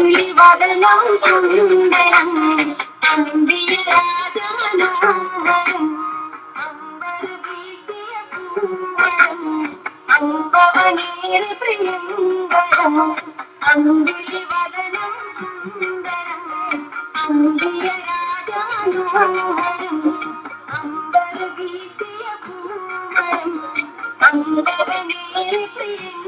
അമ്പിളി വദനം സുന്ദരം അമ്പിയ രാജമനോഹരം അമ്പർ വീശിയ പൂവരം അമ്പവനേറെ പ്രിയങ്കരം അമ്പിളി വദനം സുന്ദരം അമ്പിയ രാജമനോഹരം അമ്പർ വീശിയ പൂവരം അമ്പവനേറെ പ്രിയങ്കരം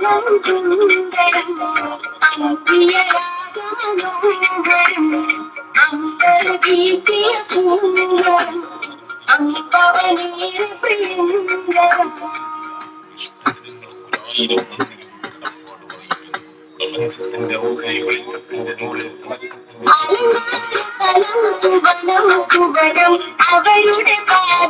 ായി നടത്തി അമ്പിവരണം സുന്ദരം അമ്പിയ രാജമനോഹരം അമ്പർഗീതിയ പൂവരം അമ്പവനീര പ്രിയങ്കരം വെളിച്ചത്തിന്റെ ഓഹരി വെളിച്ചത്തിന്റെ നൂലിൽ തിളക്കത്തിന്റെ അലങ്കാരതലം സുവനം സുവനം അവരുടെ പാദ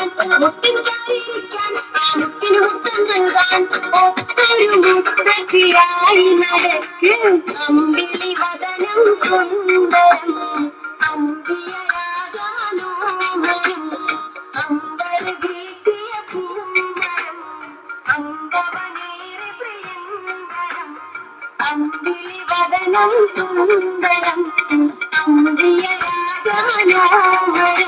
മുത്തിന് മുത്തം നൽകാൻ ഒത്തൊരു മുത്തക്കിയായി നടക്ക് അമ്പിളി വദനം സുന്ദരം അമ്പിയ രാജമനോഹരം വീശിയ പൂമരം അമ്പവനേറെ പ്രിയങ്കരം അമ്പിളി വദനം സുന്ദരം അമ്പിയ രാജമനോഹരം അമ്പർ വീശിയ